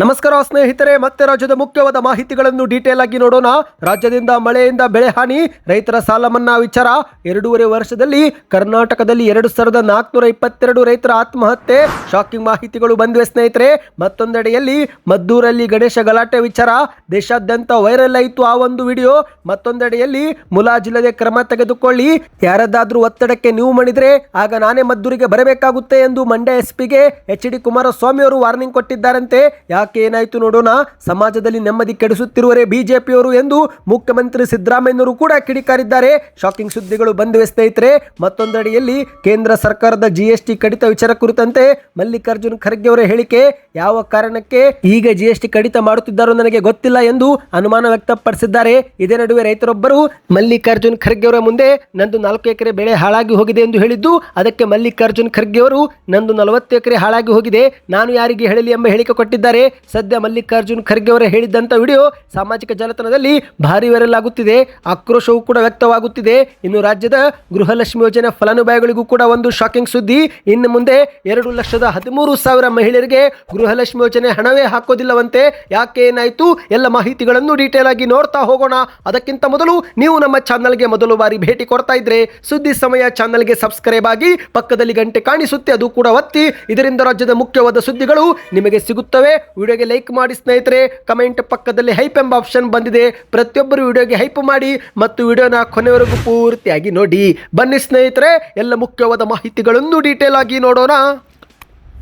ನಮಸ್ಕಾರ ಸ್ನೇಹಿತರೆ, ಮತ್ತೆ ರಾಜ್ಯದ ಮುಖ್ಯವಾದ ಮಾಹಿತಿಗಳನ್ನು ಡೀಟೇಲ್ ಆಗಿ ನೋಡೋಣ. ರಾಜ್ಯದಿಂದ ಮಳೆಯಿಂದ ಬೆಳೆ ಹಾನಿ, ರೈತರ ಸಾಲ ಮನ್ನಾ ವಿಚಾರ. ಎರಡೂವರೆ ವರ್ಷದಲ್ಲಿ ಕರ್ನಾಟಕದಲ್ಲಿ ಎರಡು ಸಾವಿರದ ನಾಲ್ಕುನೂರ ಇಪ್ಪತ್ತೆರಡು ರೈತರ ಆತ್ಮಹತ್ಯೆ. ಶಾಕಿಂಗ್ ಮಾಹಿತಿಗಳು ಬಂದಿವೆ ಸ್ನೇಹಿತರೆ. ಮತ್ತೊಂದೆಡೆಯಲ್ಲಿ ಮದ್ದೂರಲ್ಲಿ ಗಣೇಶ ಗಲಾಟೆ ವಿಚಾರ. ದೇಶಾದ್ಯಂತ ವೈರಲ್ ಆಯಿತು ಆ ಒಂದು ವಿಡಿಯೋ ಮತ್ತೊಂದೆಡೆಯಲ್ಲಿ ಮುಲಾಜಿಲ್ಲದೆ ಕ್ರಮ ತೆಗೆದುಕೊಳ್ಳಿ. ಯಾರದ್ದಾದ್ರೂ ಒತ್ತಡಕ್ಕೆ ನೀವು ಮಣಿದ್ರೆ ಆಗ ನಾನೇ ಮದ್ದೂರಿಗೆ ಬರಬೇಕಾಗುತ್ತೆ ಎಂದು ಮಂಡ್ಯ ಎಸ್ಪಿಗೆ ಎಚ್ ಡಿ ಕುಮಾರಸ್ವಾಮಿ ಅವರು ವಾರ್ನಿಂಗ್ ಕೊಟ್ಟಿದ್ದಾರಂತೆ. ಯಾಕೆ ಏನಾಯ್ತು ನೋಡೋಣ? ಸಮಾಜದಲ್ಲಿ ನೆಮ್ಮದಿ ಕೆಡಿಸುತ್ತಿರುವರೆ ಬಿಜೆಪಿಯವರು ಎಂದು ಮುಖ್ಯಮಂತ್ರಿ ಸಿದ್ದರಾಮಯ್ಯನವರು ಕೂಡ ಕಿಡಿಕಾರಿದ್ದಾರೆ. ಶಾಕಿಂಗ್ ಸುದ್ದಿಗಳು ಬಂದಿವೆ ಸ್ನೇಹಿತರೆ. ಮತ್ತೊಂದೆಡೆಯಲ್ಲಿ ಕೇಂದ್ರ ಸರ್ಕಾರದ ಜಿಎಸ್ಟಿ ಕಡಿತ ವಿಚಾರ ಕುರಿತಂತೆ ಮಲ್ಲಿಕಾರ್ಜುನ್ ಖರ್ಗೆ ಅವರ ಹೇಳಿಕೆ ಯಾವ ಕಾರಣಕ್ಕೆ ಈಗ ಜಿಎಸ್ಟಿ ಕಡಿತ ಮಾಡುತ್ತಿದ್ದಾರೋ ನನಗೆ ಗೊತ್ತಿಲ್ಲ ಎಂದು ಅನುಮಾನ ವ್ಯಕ್ತಪಡಿಸಿದ್ದಾರೆ. ಇದೇ ನಡುವೆ ರೈತರೊಬ್ಬರು ಮಲ್ಲಿಕಾರ್ಜುನ್ ಖರ್ಗೆ ಅವರ ಮುಂದೆ ನಂದು ನಾಲ್ಕು ಎಕರೆ ಬೆಳೆ ಹಾಳಾಗಿ ಹೋಗಿದೆ ಎಂದು ಹೇಳಿದ್ದು, ಅದಕ್ಕೆ ಮಲ್ಲಿಕಾರ್ಜುನ್ ಖರ್ಗೆ ಅವರು ನಂದು ನಲವತ್ತು ಎಕರೆ ಹಾಳಾಗಿ ಹೋಗಿದೆ. ನಾನು ಯಾರಿಗೆ ಹೇಳಲಿ ಎಂಬ ಹೇಳಿಕೆ ಕೊಟ್ಟಿದ್ದಾರೆ. ಸದ್ಯ ಮಲ್ಲಿಕಾರ್ಜುನ್ ಖರ್ಗೆ ಅವರೇ ಹೇಳಿದ್ದಂಥ ವಿಡಿಯೋ ಸಾಮಾಜಿಕ ಜಾಲತಾಣದಲ್ಲಿ ಭಾರಿ ವೈರಲ್ ಆಗುತ್ತಿದೆ. ಆಕ್ರೋಶವೂ ಕೂಡ ವ್ಯಕ್ತವಾಗುತ್ತಿದೆ. ಇನ್ನು ರಾಜ್ಯದ ಗೃಹಲಕ್ಷ್ಮಿ ಯೋಜನೆ ಫಲಾನುಭವಿಗಳಿಗೂ ಕೂಡ ಒಂದು ಶಾಕಿಂಗ್ ಸುದ್ದಿ. ಇನ್ನು ಮುಂದೆ ಎರಡು ಲಕ್ಷದ ಹದಿಮೂರು ಸಾವಿರ ಮಹಿಳೆಯರಿಗೆ ಗೃಹಲಕ್ಷ್ಮಿ ಯೋಜನೆ ಹಣವೇ ಹಾಕೋದಿಲ್ಲವಂತೆ. ಯಾಕೆ ಏನಾಯಿತು? ಎಲ್ಲ ಮಾಹಿತಿಗಳನ್ನು ಡೀಟೇಲ್ ಆಗಿ ನೋಡ್ತಾ ಹೋಗೋಣ. ಅದಕ್ಕಿಂತ ಮೊದಲು ನೀವು ನಮ್ಮ ಚಾನಲ್ಗೆ ಮೊದಲು ಬಾರಿ ಭೇಟಿ ಕೊಡ್ತಾ ಇದ್ರೆ ಸುದ್ದಿ ಸಮಯ ಚಾನಲ್ಗೆ ಸಬ್ಸ್ಕ್ರೈಬ್ ಆಗಿ ಪಕ್ಕದಲ್ಲಿ ಗಂಟೆ ಕಾಣಿಸುತ್ತೆ. ಅದು ಕೂಡ ಒತ್ತಿ. ಇದರಿಂದ ರಾಜ್ಯದ ಮುಖ್ಯವಾದ ಸುದ್ದಿಗಳು ನಿಮಗೆ ಸಿಗುತ್ತವೆ. ವಿಡಿಯೋಗೆ ಲೈಕ್ ಮಾಡಿ ಸ್ನೇಹಿತರೆ, ಕಮೆಂಟ್ ಪಕ್ಕದಲ್ಲಿ ಹೈಪ್ ಎಂಬ ಆಪ್ಷನ್ ಬಂದಿದೆ. ಪ್ರತಿಯೊಬ್ಬರು ವಿಡಿಯೋಗೆ ಹೈಪ್ ಮಾಡಿ ಮತ್ತು ವಿಡಿಯೋನ ಕೊನೆವರೆಗೂ ಪೂರ್ತಿಯಾಗಿ ನೋಡಿ. ಬನ್ನಿ ಸ್ನೇಹಿತರೆ, ಎಲ್ಲ ಮುಖ್ಯವಾದ ಮಾಹಿತಿಗಳನ್ನು ಡೀಟೇಲ್ ಆಗಿ ನೋಡೋಣ.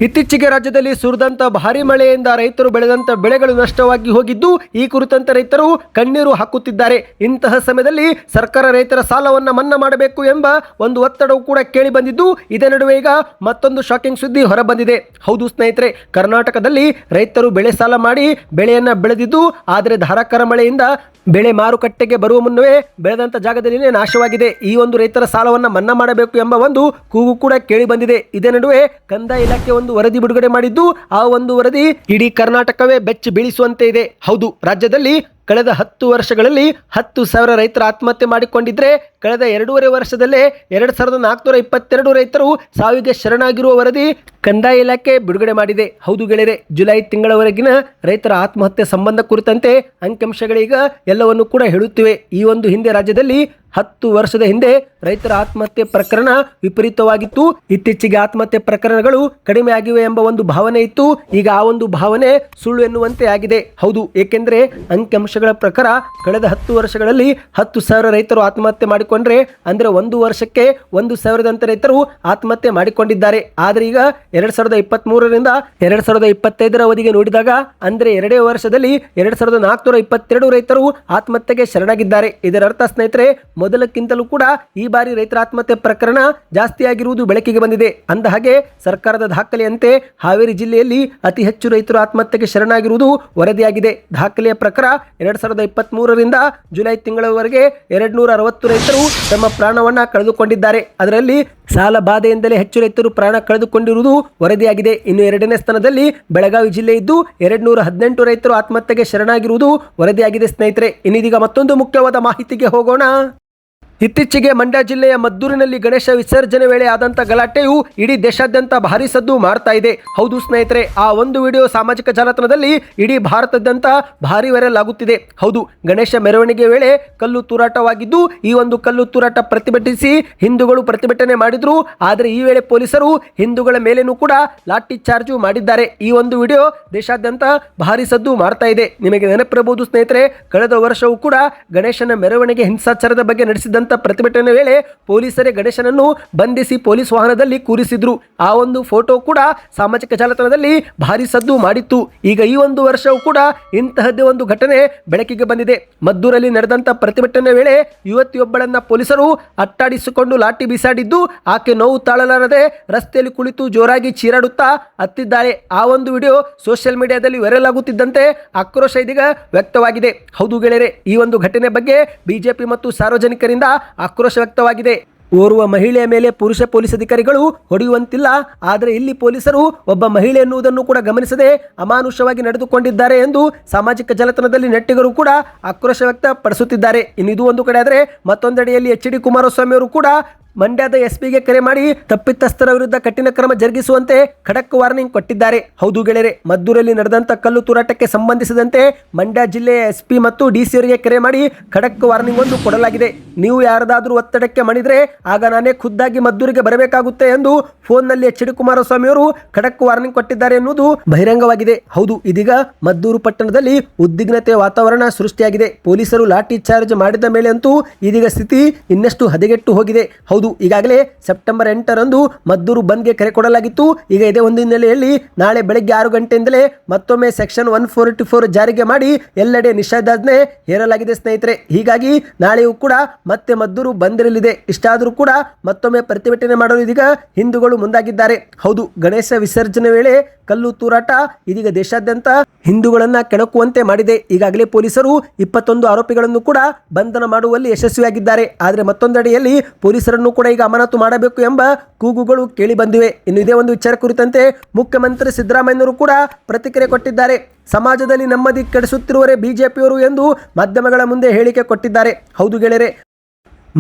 ಇತ್ತೀಚೆಗೆ ರಾಜ್ಯದಲ್ಲಿ ಸುರಿದಂತ ಭಾರಿ ಮಳೆಯಿಂದ ರೈತರು ಬೆಳೆದಂತ ಬೆಳೆಗಳು ನಷ್ಟವಾಗಿ ಹೋಗಿದ್ದು, ಈ ಕುರಿತಂತೆ ರೈತರು ಕಣ್ಣೀರು ಹಾಕುತ್ತಿದ್ದಾರೆ. ಇಂತಹ ಸಮಯದಲ್ಲಿ ಸರ್ಕಾರ ರೈತರ ಸಾಲವನ್ನು ಮನ್ನಾ ಮಾಡಬೇಕು ಎಂಬ ಒಂದು ಒತ್ತಡವು ಕೂಡ ಕೇಳಿ ಬಂದಿದ್ದು, ಇದೇ ನಡುವೆ ಈಗ ಮತ್ತೊಂದು ಶಾಕಿಂಗ್ ಸುದ್ದಿ ಹೊರಬಂದಿದೆ. ಹೌದು ಸ್ನೇಹಿತರೆ, ಕರ್ನಾಟಕದಲ್ಲಿ ರೈತರು ಬೆಳೆ ಸಾಲ ಮಾಡಿ ಬೆಳೆಯನ್ನ ಬೆಳೆದಿದ್ದು, ಆದರೆ ಧಾರಾಕಾರ ಮಳೆಯಿಂದ ಬೆಳೆ ಮಾರುಕಟ್ಟೆಗೆ ಬರುವ ಮುನ್ನವೇ ಬೆಳೆದಂಥ ಜಾಗದಲ್ಲಿನೇ ನಾಶವಾಗಿದೆ. ಈ ಒಂದು ರೈತರ ಸಾಲವನ್ನು ಮನ್ನಾ ಮಾಡಬೇಕು ಎಂಬ ಒಂದು ಕೂಗು ಕೂಡ ಕೇಳಿ ಬಂದಿದೆ ಇದೇ ನಡುವೆ ಕಂದಾಯ ಇಲಾಖೆ ಒಂದು ವರದಿ ಬಿಡುಗಡೆ ಮಾಡಿದ್ದು, ಆ ಒಂದು ವರದಿ ಇಡೀ ಕರ್ನಾಟಕವೇ ಬೆಚ್ಚಿ ಬೀಳಿಸುವಂತೆ ಇದೆ. ಹೌದು, ರಾಜ್ಯದಲ್ಲಿ ಕಳೆದ ಹತ್ತು ವರ್ಷಗಳಲ್ಲಿ ಹತ್ತು ಸಾವಿರ ರೈತರ ಆತ್ಮಹತ್ಯೆ ಮಾಡಿಕೊಂಡಿದ್ರೆ ಕಳೆದ ಎರಡೂವರೆ ವರ್ಷದಲ್ಲೇ ಎರಡು ಸಾವಿರದ ನಾಲ್ಕುನೂರ ಇಪ್ಪತ್ತೆರಡು ರೈತರು ಸಾವಿಗೆ ಶರಣಾಗಿರುವ ವರದಿ ಕಂದಾಯ ಇಲಾಖೆ ಬಿಡುಗಡೆ ಮಾಡಿದೆ. ಹೌದು ಗೆಳೆಯರೆ, ಜುಲೈ ತಿಂಗಳವರೆಗಿನ ರೈತರ ಆತ್ಮಹತ್ಯೆ ಸಂಬಂಧ ಕುರಿತಂತೆ ಅಂಕಿಅಂಶಗಳೀಗ ಎಲ್ಲವನ್ನು ಕೂಡ ಹೇಳುತ್ತಿವೆ. ಈ ಒಂದು ಹಿಂದೆ ರಾಜ್ಯದಲ್ಲಿ ಹತ್ತು ವರ್ಷದ ಹಿಂದೆ ರೈತರ ಆತ್ಮಹತ್ಯೆ ಪ್ರಕರಣ ವಿಪರೀತವಾಗಿತ್ತು. ಇತ್ತೀಚೆಗೆ ಆತ್ಮಹತ್ಯೆ ಪ್ರಕರಣಗಳು ಕಡಿಮೆ ಆಗಿವೆ ಎಂಬ ಒಂದು ಭಾವನೆ ಇತ್ತು. ಈಗ ಆ ಒಂದು ಭಾವನೆ ಸುಳ್ಳು ಎನ್ನುವಂತೆ ಆಗಿದೆ. ಹೌದು, ಏಕೆಂದರೆ ಅಂಕಿಅಂಶಗಳ ಪ್ರಕಾರ ಕಳೆದ ಹತ್ತು ವರ್ಷಗಳಲ್ಲಿ ಹತ್ತು ಸಾವಿರ ರೈತರು ಆತ್ಮಹತ್ಯೆ ಮಾಡಿಕೊಂಡ್ರೆ, ಅಂದ್ರೆ ಒಂದು ವರ್ಷಕ್ಕೆ ಒಂದು ಸಾವಿರದಂತ ರೈತರು ಆತ್ಮಹತ್ಯೆ ಮಾಡಿಕೊಂಡಿದ್ದಾರೆ. ಆದರೆ ಈಗ ಎರಡ್ ಸಾವಿರದ ಇಪ್ಪತ್ತ್ ಮೂರರಿಂದ ಎರಡ್ ಸಾವಿರದ ಇಪ್ಪತ್ತೈದರ ಅವಧಿಗೆ ನೋಡಿದಾಗ, ಅಂದರೆ ಎರಡೇ ವರ್ಷದಲ್ಲಿ ಎರಡ್ ಸಾವಿರದ ನಾಲ್ಕುನೂರ ಇಪ್ಪತ್ತೆರಡು ರೈತರು ಆತ್ಮಹತ್ಯೆಗೆ ಶರಣಾಗಿದ್ದಾರೆ. ಇದರರ್ಥ ಸ್ನೇಹಿತರೆ ಮೊದಲಕ್ಕಿಂತಲೂ ಕೂಡ ಈ ಬಾರಿ ರೈತರ ಆತ್ಮಹತ್ಯೆ ಪ್ರಕರಣ ಜಾಸ್ತಿಯಾಗಿರುವುದು ಬೆಳಕಿಗೆ ಬಂದಿದೆ. ಅಂದ ಹಾಗೆ ಸರ್ಕಾರದ ದಾಖಲೆಯಂತೆ ಹಾವೇರಿ ಜಿಲ್ಲೆಯಲ್ಲಿ ಅತಿ ಹೆಚ್ಚು ರೈತರು ಆತ್ಮಹತ್ಯೆಗೆ ಶರಣಾಗಿರುವುದು ವರದಿಯಾಗಿದೆ. ದಾಖಲೆಯ ಪ್ರಕಾರ ಎರಡ್ ಸಾವಿರದ ಇಪ್ಪತ್ತ್ ಮೂರರಿಂದ ಜುಲೈ ತಿಂಗಳವರೆಗೆ ಎರಡ್ ನೂರ ಅರವತ್ತು ರೈತರು ತಮ್ಮ ಪ್ರಾಣವನ್ನ ಕಳೆದುಕೊಂಡಿದ್ದಾರೆ. ಅದರಲ್ಲಿ ಸಾಲ ಬಾಧೆಯಿಂದಲೇ ಹೆಚ್ಚು ರೈತರು ಪ್ರಾಣ ಕಳೆದುಕೊಂಡಿರುವುದು ವರದಿಯಾಗಿದೆ. ಇನ್ನು ಎರಡನೇ ಸ್ಥಾನದಲ್ಲಿ ಬೆಳಗಾವಿ ಜಿಲ್ಲೆ ಇದ್ದು ಎರಡ್ ನೂರ ಹದಿನೆಂಟು ರೈತರು ಆತ್ಮಹತ್ಯೆಗೆ ಶರಣಾಗಿರುವುದು ವರದಿಯಾಗಿದೆ ಸ್ನೇಹಿತರೆ. ಇನ್ನಿದೀಗ ಮತ್ತೊಂದು ಮುಖ್ಯವಾದ ಮಾಹಿತಿಗೆ ಹೋಗೋಣ. ಇತ್ತೀಚೆಗೆ ಮಂಡ್ಯ ಜಿಲ್ಲೆಯ ಮದ್ದೂರಿನಲ್ಲಿ ಗಣೇಶ ವಿಸರ್ಜನೆ ವೇಳೆ ಆದಂತ ಗಲಾಟೆಯು ಇಡೀ ದೇಶಾದ್ಯಂತ ಭಾರಿ ಸದ್ದು ಮಾಡ್ತಾ ಇದೆ. ಹೌದು ಸ್ನೇಹಿತರೆ, ಆ ಒಂದು ವಿಡಿಯೋ ಸಾಮಾಜಿಕ ಜಾಲತಾಣದಲ್ಲಿ ಇಡೀ ಭಾರತದಂತ ಭಾರಿ ವೈರಲ್ ಆಗುತ್ತಿದೆ. ಹೌದು, ಗಣೇಶ ಮೆರವಣಿಗೆ ವೇಳೆ ಕಲ್ಲು ತೂರಾಟವಾಗಿದ್ದು, ಈ ಒಂದು ಕಲ್ಲು ತೂರಾಟ ಪ್ರತಿಭಟಿಸಿ ಹಿಂದೂಗಳು ಪ್ರತಿಭಟನೆ ಮಾಡಿದ್ರು. ಆದರೆ ಈ ವೇಳೆ ಪೊಲೀಸರು ಹಿಂದೂಗಳ ಮೇಲೇನೂ ಕೂಡ ಲಾಠಿ ಚಾರ್ಜು ಮಾಡಿದ್ದಾರೆ. ಈ ಒಂದು ವಿಡಿಯೋ ದೇಶಾದ್ಯಂತ ಭಾರಿ ಸದ್ದು ಮಾಡ್ತಾ ಇದೆ. ನಿಮಗೆ ನೆನಪಿರಬಹುದು ಸ್ನೇಹಿತರೆ, ಕಳೆದ ವರ್ಷವೂ ಕೂಡ ಗಣೇಶನ ಮೆರವಣಿಗೆ ಹಿಂಸಾಚಾರದ ಬಗ್ಗೆ ನಡೆಸಿದಂತ ಪ್ರತಿಭಟನೆ ವೇಳೆ ಪೊಲೀಸರೇ ಗಣೇಶನನ್ನು ಬಂಧಿಸಿ ಪೊಲೀಸ್ ವಾಹನದಲ್ಲಿ ಕೂರಿಸಿದ್ರು. ಆ ಒಂದು ಫೋಟೋ ಕೂಡ ಸಾಮಾಜಿಕ ಜಾಲತಾಣದಲ್ಲಿ ಭಾರಿ ಸದ್ದು ಮಾಡಿತ್ತು. ಈಗ ಈ ಒಂದು ವರ್ಷವೂ ಕೂಡ ಇಂತಹದ್ದೇ ಒಂದು ಘಟನೆ ಬೆಳಕಿಗೆ ಬಂದಿದೆ. ಮದ್ದೂರಲ್ಲಿ ನಡೆದಂತ ಪ್ರತಿಭಟನೆ ವೇಳೆ ಯುವತಿಯೊಬ್ಬಳನ್ನ ಪೊಲೀಸರು ಅಟ್ಟಾಡಿಸಿಕೊಂಡು ಲಾಠಿ ಬಿಸಾಡಿದ್ದು, ಆಕೆ ನೋವು ತಾಳಲಾರದೆ ರಸ್ತೆಯಲ್ಲಿ ಕುಳಿತು ಜೋರಾಗಿ ಚೀರಾಡುತ್ತಾ ಹತ್ತಿದ್ದಾಳೆ ಆ ಒಂದು ವಿಡಿಯೋ ಸೋಷಿಯಲ್ ಮೀಡಿಯಾದಲ್ಲಿ ವೈರಲ್ ಆಗುತ್ತಿದ್ದಂತೆ ಆಕ್ರೋಶ ಇದೀಗ ವ್ಯಕ್ತವಾಗಿದೆ. ಹೌದು ಗೆಳೆಯರೆ, ಈ ಒಂದು ಘಟನೆ ಬಗ್ಗೆ ಬಿಜೆಪಿ ಮತ್ತು ಸಾರ್ವಜನಿಕರಿಂದ ಆಕ್ರೋಶ ವ್ಯಕ್ತವಾಗಿದೆ. ಓರ್ವ ಮಹಿಳೆಯ ಮೇಲೆ ಪುರುಷ ಪೊಲೀಸ್ ಅಧಿಕಾರಿಗಳು ಹೊಡೆಯುವಂತಿಲ್ಲ. ಆದರೆ ಇಲ್ಲಿ ಪೊಲೀಸರು ಒಬ್ಬ ಮಹಿಳೆ ಎನ್ನುವುದನ್ನು ಕೂಡ ಗಮನಿಸದೆ ಅಮಾನುಷವಾಗಿ ನಡೆದುಕೊಂಡಿದ್ದಾರೆ ಎಂದು ಸಾಮಾಜಿಕ ಜಾಲತಾಣದಲ್ಲಿ ನೆಟ್ಟಿಗರು ಕೂಡ ಆಕ್ರೋಶ ವ್ಯಕ್ತಪಡಿಸುತ್ತಿದ್ದಾರೆ. ಇನ್ನಿದು ಒಂದು ಕಡೆ ಆದರೆ ಮತ್ತೊಂದೆಡೆಯಲ್ಲಿ ಎಚ್ ಡಿ ಕುಮಾರಸ್ವಾಮಿ ಅವರು ಕೂಡ ಮಂಡ್ಯದ ಎಸ್ಪಿಗೆ ಕರೆ ಮಾಡಿ ತಪ್ಪಿತಸ್ಥರ ವಿರುದ್ಧ ಕಠಿಣ ಕ್ರಮ ಜರುಗಿಸುವಂತೆ ಖಡಕ್ ವಾರ್ನಿಂಗ್ ಕೊಟ್ಟಿದ್ದಾರೆ. ಹೌದು ಗೆಳೆಯರೆ, ಮದ್ದೂರಲ್ಲಿ ನಡೆದಂತ ಕಲ್ಲು ತೂರಾಟಕ್ಕೆ ಸಂಬಂಧಿಸಿದಂತೆ ಮಂಡ್ಯ ಜಿಲ್ಲೆಯ ಎಸ್ಪಿ ಮತ್ತು ಡಿಸಿ ಅವರಿಗೆ ಕರೆ ಮಾಡಿ ಖಡಕ್ ವಾರ್ನಿಂಗ್ ಒಂದು ಕೊಡಲಾಗಿದೆ. ನೀವು ಯಾರದಾದರೂ ಒತ್ತಡಕ್ಕೆ ಮಣಿದ್ರೆ ಆಗ ನಾನೇ ಖುದ್ದಾಗಿ ಮದ್ದೂರಿಗೆ ಬರಬೇಕಾಗುತ್ತೆ ಎಂದು ಫೋನ್ನಲ್ಲಿ ಎಚ್ ಡಿ ಕುಮಾರಸ್ವಾಮಿ ಅವರು ಖಡಕ್ ವಾರ್ನಿಂಗ್ ಕೊಟ್ಟಿದ್ದಾರೆ ಎನ್ನುವುದು ಬಹಿರಂಗವಾಗಿದೆ. ಹೌದು, ಇದೀಗ ಮದ್ದೂರು ಪಟ್ಟಣದಲ್ಲಿ ಉದ್ವಿಗ್ನತೆ ವಾತಾವರಣ ಸೃಷ್ಟಿಯಾಗಿದೆ. ಪೊಲೀಸರು ಲಾಠಿ ಚಾರ್ಜ್ ಮಾಡಿದ ಮೇಲೆ ಅಂತೂ ಇದೀಗ ಸ್ಥಿತಿ ಇನ್ನಷ್ಟು ಹದಗೆಟ್ಟು ಹೋಗಿದೆ. ಹೌದು ಈಗಾಗಲೇ ಸೆಪ್ಟೆಂಬರ್ ಎಂಟರಂದು ಮದ್ದೂರು ಬಂದ್ಗೆ ಕರೆ ಕೊಡಲಾಗಿತ್ತು. ಈಗ ಇದೇ ಒಂದು ಹಿನ್ನೆಲೆಯಲ್ಲಿ ನಾಳೆ ಬೆಳಗ್ಗೆ ಆರು ಗಂಟೆಯಿಂದಲೇ ಮತ್ತೊಮ್ಮೆ ಸೆಕ್ಷನ್ ಒನ್ ಫೋರ್ಟಿ ಫೋರ್ ಜಾರಿಗೆ ಮಾಡಿ ಎಲ್ಲೆಡೆ ನಿಷೇಧಾಜ್ಞೆ ಹೇರಲಾಗಿದೆ ಸ್ನೇಹಿತರೆ. ಹೀಗಾಗಿ ನಾಳೆಯೂ ಕೂಡ ಮತ್ತೆ ಮದ್ದೂರು ಬಂದಿರಲಿದೆ. ಇಷ್ಟಾದರೂ ಕೂಡ ಮತ್ತೊಮ್ಮೆ ಪ್ರತಿಭಟನೆ ಮಾಡಲು ಇದೀಗ ಹಿಂದೂಗಳು ಮುಂದಾಗಿದ್ದಾರೆ. ಹೌದು, ಗಣೇಶ ವಿಸರ್ಜನೆ ವೇಳೆ ಕಲ್ಲು ತೂರಾಟ ಇದೀಗ ದೇಶಾದ್ಯಂತ ಹಿಂದೂಗಳನ್ನ ಕೆಣಕುವಂತೆ ಮಾಡಿದೆ. ಈಗಾಗಲೇ ಪೊಲೀಸರು ಇಪ್ಪತ್ತೊಂದು ಆರೋಪಿಗಳನ್ನು ಕೂಡ ಬಂಧನ ಮಾಡುವಲ್ಲಿ ಯಶಸ್ವಿಯಾಗಿದ್ದಾರೆ. ಆದರೆ ಮತ್ತೊಂದೆಡೆಯಲ್ಲಿ ಪೊಲೀಸರನ್ನು ಕೂಡ ಈಗ ಅಮಾನತು ಮಾಡಬೇಕು ಎಂಬ ಕೂಗುಗಳು ಕೇಳಿ ಬಂದಿವೆ. ಇನ್ನು ಇದೇ ಒಂದು ವಿಚಾರ ಕುರಿತಂತೆ ಮುಖ್ಯಮಂತ್ರಿ ಸಿದ್ದರಾಮಯ್ಯನವರು ಕೂಡ ಪ್ರತಿಕ್ರಿಯೆ ಕೊಟ್ಟಿದ್ದಾರೆ. ಸಮಾಜದಲ್ಲಿ ನೆಮ್ಮದಿ ಕೆಡಿಸುತ್ತಿರುವರೇ ಬಿಜೆಪಿಯವರು ಎಂದು ಮಾಧ್ಯಮಗಳ ಮುಂದೆ ಹೇಳಿಕೆ ಕೊಟ್ಟಿದ್ದಾರೆ. ಹೌದು ಗೆಳೆಯರೆ,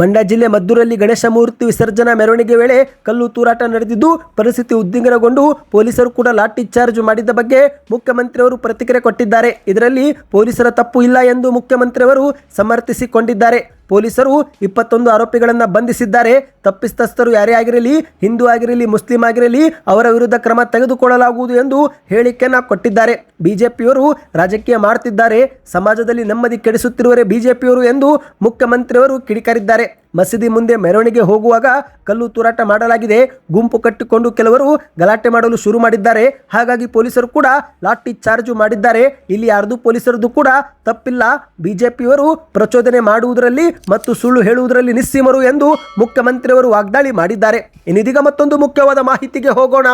ಮಂಡ್ಯ ಜಿಲ್ಲೆ ಮದ್ದೂರಲ್ಲಿ ಗಣೇಶ ಮೂರ್ತಿ ವಿಸರ್ಜನಾ ಮೆರವಣಿಗೆ ವೇಳೆ ಕಲ್ಲು ತೂರಾಟ ನಡೆದಿದ್ದು, ಪರಿಸ್ಥಿತಿ ಉದ್ವಿಗ್ನಗೊಂಡು ಪೊಲೀಸರು ಕೂಡ ಲಾಠಿ ಚಾರ್ಜ್ ಮಾಡಿದ ಬಗ್ಗೆ ಮುಖ್ಯಮಂತ್ರಿಯವರು ಪ್ರತಿಕ್ರಿಯೆ ಕೊಟ್ಟಿದ್ದಾರೆ. ಇದರಲ್ಲಿ ಪೊಲೀಸರ ತಪ್ಪು ಇಲ್ಲ ಎಂದು ಮುಖ್ಯಮಂತ್ರಿಯವರು ಸಮರ್ಥಿಸಿಕೊಂಡಿದ್ದಾರೆ. ಪೊಲೀಸರು ಇಪ್ಪತ್ತೊಂದು ಆರೋಪಿಗಳನ್ನು ಬಂಧಿಸಿದ್ದಾರೆ. ತಪ್ಪಿಸ್ತಸ್ಥರು ಯಾರೇ ಆಗಿರಲಿ, ಹಿಂದೂ ಆಗಿರಲಿ, ಮುಸ್ಲಿಂ ಆಗಿರಲಿ, ಅವರ ವಿರುದ್ಧ ಕ್ರಮ ತೆಗೆದುಕೊಳ್ಳಲಾಗುವುದು ಎಂದು ಹೇಳಿಕೆಯನ್ನು ಕೊಟ್ಟಿದ್ದಾರೆ. ಬಿಜೆಪಿಯವರು ರಾಜಕೀಯ ಮಾಡುತ್ತಿದ್ದಾರೆ ಸಮಾಜದಲ್ಲಿ ನೆಮ್ಮದಿ ಕೆಡಿಸುತ್ತಿರುವರೆ ಬಿಜೆಪಿಯವರು ಎಂದು ಮುಖ್ಯಮಂತ್ರಿಯವರು ಕಿಡಿಕಾರಿದ್ದಾರೆ. ಮಸೀದಿ ಮುಂದೆ ಮೆರವಣಿಗೆ ಹೋಗುವಾಗ ಕಲ್ಲು ತೂರಾಟ ಮಾಡಲಾಗಿದೆ. ಗುಂಪು ಕಟ್ಟಿಕೊಂಡು ಕೆಲವರು ಗಲಾಟೆ ಮಾಡಲು ಶುರು ಮಾಡಿದ್ದಾರೆ. ಹಾಗಾಗಿ ಪೊಲೀಸರು ಕೂಡ ಲಾಠಿ ಚಾರ್ಜ್ ಮಾಡಿದ್ದಾರೆ. ಇಲ್ಲಿ ಯಾರ್ದು ಪೊಲೀಸರದ್ದು ಕೂಡ ತಪ್ಪಿಲ್ಲ. ಬಿಜೆಪಿಯವರು ಪ್ರಚೋದನೆ ಮಾಡುವುದರಲ್ಲಿ ಮತ್ತು ಸುಳ್ಳು ಹೇಳುವುದರಲ್ಲಿ ನಿಸ್ಸೀಮರು ಎಂದು ಮುಖ್ಯಮಂತ್ರಿಯವರು ವಾಗ್ದಾಳಿ ಮಾಡಿದ್ದಾರೆ. ಇನ್ನಿದೀಗ ಮತ್ತೊಂದು ಮುಖ್ಯವಾದ ಮಾಹಿತಿಗೆ ಹೋಗೋಣ.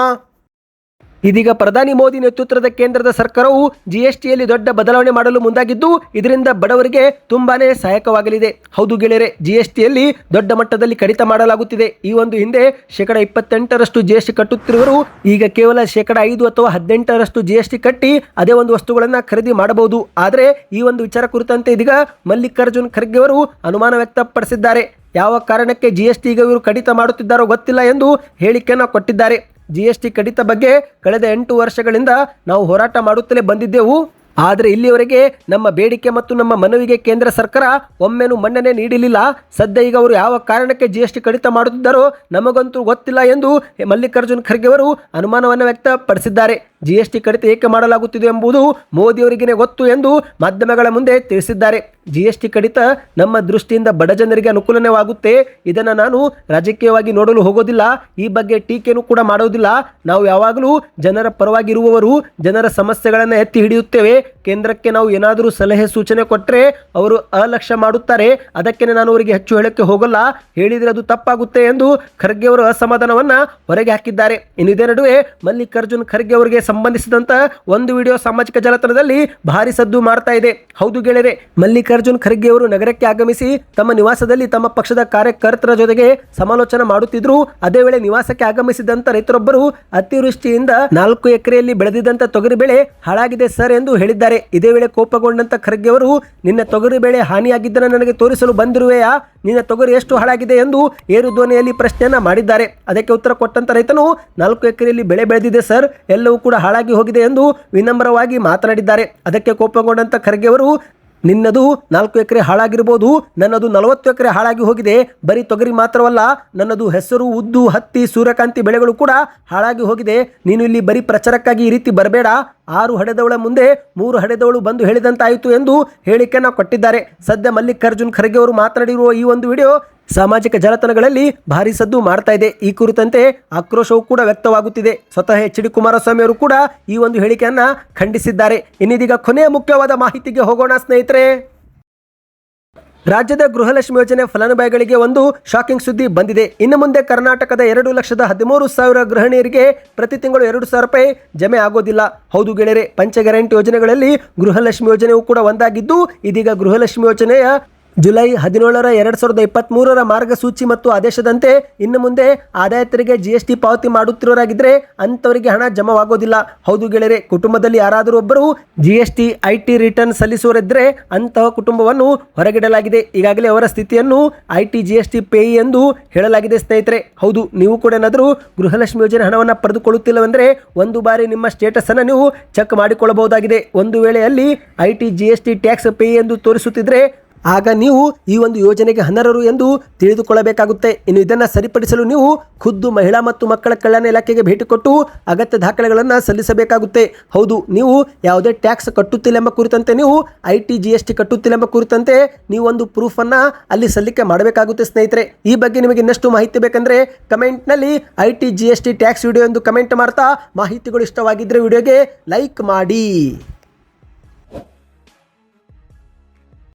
ಇದೀಗ ಪ್ರಧಾನಿ ಮೋದಿ ನೇತೃತ್ವದ ಕೇಂದ್ರದ ಸರ್ಕಾರವು ಜಿಎಸ್ಟಿಯಲ್ಲಿ ದೊಡ್ಡ ಬದಲಾವಣೆ ಮಾಡಲು ಮುಂದಾಗಿದ್ದು, ಇದರಿಂದ ಬಡವರಿಗೆ ತುಂಬಾನೇ ಸಹಾಯಕವಾಗಲಿದೆ. ಹೌದು ಗೆಳೆಯರೆ ಜಿಎಸ್ಟಿಯಲ್ಲಿ ದೊಡ್ಡ ಮಟ್ಟದಲ್ಲಿ ಕಡಿತ ಮಾಡಲಾಗುತ್ತಿದೆ. ಈ ಒಂದು ಹಿಂದೆ ಶೇಕಡ ಇಪ್ಪತ್ತೆಂಟರಷ್ಟು ಜಿಎಸ್ಟಿ ಕಟ್ಟುತ್ತಿರುವರು ಈಗ ಕೇವಲ ಶೇಕಡ ಐದು ಅಥವಾ ಹದಿನೆಂಟರಷ್ಟು ಜಿಎಸ್ಟಿ ಕಟ್ಟಿ ಅದೇ ಒಂದು ವಸ್ತುಗಳನ್ನು ಖರೀದಿ ಮಾಡಬಹುದು. ಆದರೆ, ಈ ಒಂದು ವಿಚಾರ ಕುರಿತಂತೆ ಇದೀಗ ಮಲ್ಲಿಕಾರ್ಜುನ್ ಖರ್ಗೆ ಅವರು ಅನುಮಾನ ವ್ಯಕ್ತಪಡಿಸಿದ್ದಾರೆ. ಯಾವ ಕಾರಣಕ್ಕೆ ಜಿಎಸ್ಟಿ ಈಗ ಇವರು ಕಡಿತ ಮಾಡುತ್ತಿದ್ದಾರೋ ಗೊತ್ತಿಲ್ಲ ಎಂದು ಹೇಳಿಕೆಯನ್ನು ಕೊಟ್ಟಿದ್ದಾರೆ. ಜಿಎಸ್ಟಿ ಕಡಿತ ಬಗ್ಗೆ ಕಳೆದ ಎಂಟು ವರ್ಷಗಳಿಂದ ನಾವು ಹೋರಾಟ ಮಾಡುತ್ತಲೇ ಬಂದಿದ್ದೆವು. ಆದರೆ ಇಲ್ಲಿಯವರೆಗೆ ನಮ್ಮ ಬೇಡಿಕೆ ಮತ್ತು ನಮ್ಮ ಮನವಿಗೆ ಕೇಂದ್ರ ಸರ್ಕಾರ ಒಮ್ಮೆನೂ ಮನ್ನಣೆ ನೀಡಲಿಲ್ಲ. ಸದ್ಯ ಈಗ ಅವರು ಯಾವ ಕಾರಣಕ್ಕೆ ಜಿ ಎಸ್ ಟಿ ಕಡಿತ ಮಾಡುತ್ತಿದ್ದಾರೋ ನಮಗಂತೂ ಗೊತ್ತಿಲ್ಲ ಎಂದು ಮಲ್ಲಿಕಾರ್ಜುನ್ ಖರ್ಗೆ ಅವರು ಅನುಮಾನವನ್ನು ವ್ಯಕ್ತಪಡಿಸಿದ್ದಾರೆ. ಜಿ ಎಸ್ ಟಿ ಕಡಿತ ಏಕೆ ಮಾಡಲಾಗುತ್ತಿದೆ ಎಂಬುದು ಮೋದಿಯವರಿಗೇ ಗೊತ್ತು ಎಂದು ಮಾಧ್ಯಮಗಳ ಮುಂದೆ ತಿಳಿಸಿದ್ದಾರೆ. ಜಿ ಎಸ್ ಟಿ ಕಡಿತ ನಮ್ಮ ದೃಷ್ಟಿಯಿಂದ ಬಡ ಜನರಿಗೆ ಅನುಕೂಲನೇವಾಗುತ್ತೆ ಇದನ್ನು ನಾನು ರಾಜಕೀಯವಾಗಿ ನೋಡಲು ಹೋಗೋದಿಲ್ಲ. ಈ ಬಗ್ಗೆ ಟೀಕೆನೂ ಕೂಡ ಮಾಡೋದಿಲ್ಲ. ನಾವು ಯಾವಾಗಲೂ ಜನರ ಪರವಾಗಿರುವವರು, ಜನರ ಸಮಸ್ಯೆಗಳನ್ನು ಎತ್ತಿ ಹಿಡಿಯುತ್ತೇವೆ. ಕೇಂದ್ರಕ್ಕೆ ನಾವು ಏನಾದರೂ ಸಲಹೆ, ಸೂಚನೆ ಕೊಟ್ಟರೆ ಅವರು ಅಲಕ್ಷ್ಯ ಮಾಡುತ್ತಾರೆ. ಅದಕ್ಕೆ ನಾನು ಅವರಿಗೆ ಹೆಚ್ಚು ಹೇಳಕ್ಕೆ ಹೋಗಲ್ಲ. ಹೇಳಿದರೆ ಅದು ತಪ್ಪಾಗುತ್ತೆ ಎಂದು ಖರ್ಗೆ ಅವರು ಅಸಮಾಧಾನವನ್ನು ಹೊರಗೆ ಹಾಕಿದ್ದಾರೆ. ಇನ್ನು ಇದೇ ನಡುವೆ ಮಲ್ಲಿಕಾರ್ಜುನ್ ಖರ್ಗೆ ಅವರಿಗೆ ಸಂಬಂಧಿಸಿದಂತ ಒಂದು ವಿಡಿಯೋ ಸಾಮಾಜಿಕ ಜಾಲತಾಣದಲ್ಲಿ ಭಾರಿ ಸದ್ದು ಮಾಡ್ತಾ ಇದೆ. ಹೌದು ಗೆಳೆಯರೆ, ಮಲ್ಲಿಕಾರ್ಜುನ್ ಖರ್ಗೆ ಅವರು ನಗರಕ್ಕೆ ಆಗಮಿಸಿ ತಮ್ಮ ನಿವಾಸದಲ್ಲಿ ತಮ್ಮ ಪಕ್ಷದ ಕಾರ್ಯಕರ್ತರ ಜೊತೆಗೆ ಸಮಾಲೋಚನೆ ಮಾಡುತ್ತಿದ್ರು. ಅದೇ ವೇಳೆ ನಿವಾಸಕ್ಕೆ ಆಗಮಿಸಿದಂತ ರೈತರೊಬ್ಬರು ಅತಿವೃಷ್ಟಿಯಿಂದ ನಾಲ್ಕು ಎಕರೆಯಲ್ಲಿ ಬೆಳೆದಿದ್ದಂತ ತೊಗರಿ ಬೆಳೆ ಹಾಳಾಗಿದೆ ಸರ್ ಎಂದು ಹೇಳಿದ್ದಾರೆ. ಇದೇ ವೇಳೆ ಕೋಪಗೊಂಡಂತ ಖರ್ಗೆ ಅವರು, ನಿನ್ನ ತೊಗರಿ ಬೆಳೆ ಹಾನಿಯಾಗಿದ್ದನ್ನು ನನಗೆ ತೋರಿಸಲು ಬಂದಿರುವೆಯಾ? ನಿನ್ನ ತೊಗರಿ ಎಷ್ಟು ಹಾಳಾಗಿದೆ ಎಂದು ಏರು ಧ್ವನಿಯಲ್ಲಿ ಪ್ರಶ್ನೆಯನ್ನ ಮಾಡಿದ್ದಾರೆ. ಅದಕ್ಕೆ ಉತ್ತರ ಕೊಟ್ಟಂತ ರೈತನು, ನಾಲ್ಕು ಎಕರೆಯಲ್ಲಿ ಬೆಳೆ ಬೆಳೆದಿದೆ ಸರ್, ಎಲ್ಲವೂ ಕೂಡ ಹಾಳಾಗಿ ಹೋಗಿದೆ ಎಂದು ವಿನಮ್ರವಾಗಿ ಮಾತನಾಡಿದ್ದಾರೆ. ಅದಕ್ಕೆ ಕೋಪಗೊಂಡಂತ ಖರ್ಗೆ ಅವರು ನಿನ್ನದು ನಾಲ್ಕು ಎಕರೆ ಹಾಳಾಗಿರ್ಬೋದು, ನನ್ನದು ನಲವತ್ತು ಎಕರೆ ಹಾಳಾಗಿ ಹೋಗಿದೆ. ಬರೀ ತೊಗರಿ ಮಾತ್ರವಲ್ಲ, ನನ್ನದು ಹೆಸರು, ಉದ್ದು, ಹತ್ತಿ, ಸೂರ್ಯಕಾಂತಿ ಬೆಳೆಗಳು ಕೂಡ ಹಾಳಾಗಿ ಹೋಗಿದೆ. ನೀನು ಇಲ್ಲಿ ಬರೀ ಪ್ರಚಾರಕ್ಕಾಗಿ ಈ ರೀತಿ ಬರಬೇಡ. ಆರು ಹಡೆದವಳ ಮುಂದೆ ಮೂರು ಹಡೆದವಳು ಬಂದು ಹೇಳಿದಂತಾಯಿತು ಎಂದು ಹೇಳಿಕೆಯನ್ನು ಕೊಟ್ಟಿದ್ದಾರೆ. ಸದ್ಯ ಮಲ್ಲಿಕಾರ್ಜುನ್ ಖರ್ಗೆ ಅವರು ಮಾತನಾಡಿರುವ ಈ ಒಂದು ವಿಡಿಯೋ ಸಾಮಾಜಿಕ ಜಾಲತಾಣಗಳಲ್ಲಿ ಭಾರಿ ಸದ್ದು ಮಾಡ್ತಾ ಇದೆ. ಈ ಕುರಿತಂತೆ ಆಕ್ರೋಶವೂ ಕೂಡ ವ್ಯಕ್ತವಾಗುತ್ತಿದೆ. ಸ್ವತಃ ಎಚ್. ಡಿ. ಕುಮಾರಸ್ವಾಮಿ ಅವರು ಕೂಡ ಈ ಒಂದು ಹೇಳಿಕೆಯನ್ನ ಖಂಡಿಸಿದ್ದಾರೆ. ಇನ್ನಿದೀಗ ಕೊನೆಯ ಮುಖ್ಯವಾದ ಮಾಹಿತಿಗೆ ಹೋಗೋಣ, ಸ್ನೇಹಿತರೆ. ರಾಜ್ಯದ ಗೃಹಲಕ್ಷ್ಮಿ ಯೋಜನೆ ಫಲಾನುಭವಿಗಳಿಗೆ ಒಂದು ಶಾಕಿಂಗ್ ಸುದ್ದಿ ಬಂದಿದೆ. ಇನ್ನು ಮುಂದೆ ಕರ್ನಾಟಕದ ಎರಡು ಲಕ್ಷದ ಹದಿಮೂರು ಸಾವಿರ ಗೃಹಿಣಿಯರಿಗೆ ಪ್ರತಿ ತಿಂಗಳು ಎರಡು ಸಾವಿರ ರೂಪಾಯಿ ಜಮೆ ಆಗೋದಿಲ್ಲ. ಹೌದು ಗೆಳೆಯರೆ, ಪಂಚ ಗ್ಯಾರಂಟಿ ಯೋಜನೆಗಳಲ್ಲಿ ಗೃಹಲಕ್ಷ್ಮಿ ಯೋಜನೆಯೂ ಕೂಡ ಒಂದಾಗಿದ್ದು, ಇದೀಗ ಗೃಹಲಕ್ಷ್ಮಿ ಯೋಜನೆಯ ಜುಲೈ ಹದಿನೇಳರ ಎರಡ್ ಸಾವಿರದ ಇಪ್ಪತ್ತ್ ಮೂರರ ಮಾರ್ಗಸೂಚಿ ಮತ್ತು ಆದೇಶದಂತೆ ಇನ್ನು ಮುಂದೆ ಆದಾಯ ತೆರಿಗೆ ಜಿಎಸ್ಟಿ ಪಾವತಿ ಮಾಡುತ್ತಿರೋರಾಗಿದ್ದರೆ ಅಂಥವರಿಗೆ ಹಣ ಜಮವಾಗೋದಿಲ್ಲ. ಹೌದು ಗೆಳೆಯರೆ, ಕುಟುಂಬದಲ್ಲಿ ಯಾರಾದರೂ ಒಬ್ಬರು ಜಿಎಸ್ಟಿ ಐ ಟಿ ರಿಟರ್ನ್ ಸಲ್ಲಿಸೋರಿದ್ದರೆ ಅಂತಹ ಕುಟುಂಬವನ್ನು ಹೊರಗಿಡಲಾಗಿದೆ. ಈಗಾಗಲೇ ಅವರ ಸ್ಥಿತಿಯನ್ನು ಐ ಟಿ ಜಿ ಪೇಯಿ ಎಂದು ಹೇಳಲಾಗಿದೆ ಸ್ನೇಹಿತರೆ. ಹೌದು, ನೀವು ಕೂಡ ಏನಾದರೂ ಗೃಹಲಕ್ಷ್ಮಿ ಯೋಜನೆ ಹಣವನ್ನು ಪಡೆದುಕೊಳ್ಳುತ್ತಿಲ್ಲವೆಂದರೆ ಒಂದು ಬಾರಿ ನಿಮ್ಮ ಸ್ಟೇಟಸನ್ನು ನೀವು ಚೆಕ್ ಮಾಡಿಕೊಳ್ಳಬಹುದಾಗಿದೆ. ಒಂದು ವೇಳೆಯಲ್ಲಿ I T G tax pay ಎಂದು ತೋರಿಸುತ್ತಿದ್ರೆ ಆಗ ನೀವು ಈ ಒಂದು ಯೋಜನೆಗೆ ಅನರ್ಹರು ಎಂದು ತಿಳಿದುಕೊಳ್ಳಬೇಕಾಗುತ್ತೆ. ಇನ್ನು ಇದನ್ನು ಸರಿಪಡಿಸಲು ನೀವು ಖುದ್ದು ಮಹಿಳಾ ಮತ್ತು ಮಕ್ಕಳ ಕಲ್ಯಾಣ ಇಲಾಖೆಗೆ ಭೇಟಿ ಕೊಟ್ಟು ಅಗತ್ಯ ದಾಖಲೆಗಳನ್ನು ಸಲ್ಲಿಸಬೇಕಾಗುತ್ತೆ. ಹೌದು, ನೀವು ಯಾವುದೇ ಟ್ಯಾಕ್ಸ್ ಕಟ್ಟುತ್ತಿಲ್ಲ ಎಂಬ ಕುರಿತಂತೆ, ನೀವು I T, G S T ಕಟ್ಟುತ್ತಿಲ್ಲ ಎಂಬ ಕುರಿತಂತೆ ನೀವು ಒಂದು ಪ್ರೂಫನ್ನು ಅಲ್ಲಿ ಸಲ್ಲಿಕೆ ಮಾಡಬೇಕಾಗುತ್ತೆ ಸ್ನೇಹಿತರೆ. ಈ ಬಗ್ಗೆ ನಿಮಗೆ ಇನ್ನಷ್ಟು ಮಾಹಿತಿ ಬೇಕಂದ್ರೆ ಕಮೆಂಟ್ನಲ್ಲಿ I T, G S T tax video ಎಂದು ಕಮೆಂಟ್ ಮಾಡ್ತಾ ಮಾಹಿತಿಗಳು ಇಷ್ಟವಾಗಿದ್ದರೆ ವಿಡಿಯೋಗೆ ಲೈಕ್ ಮಾಡಿ.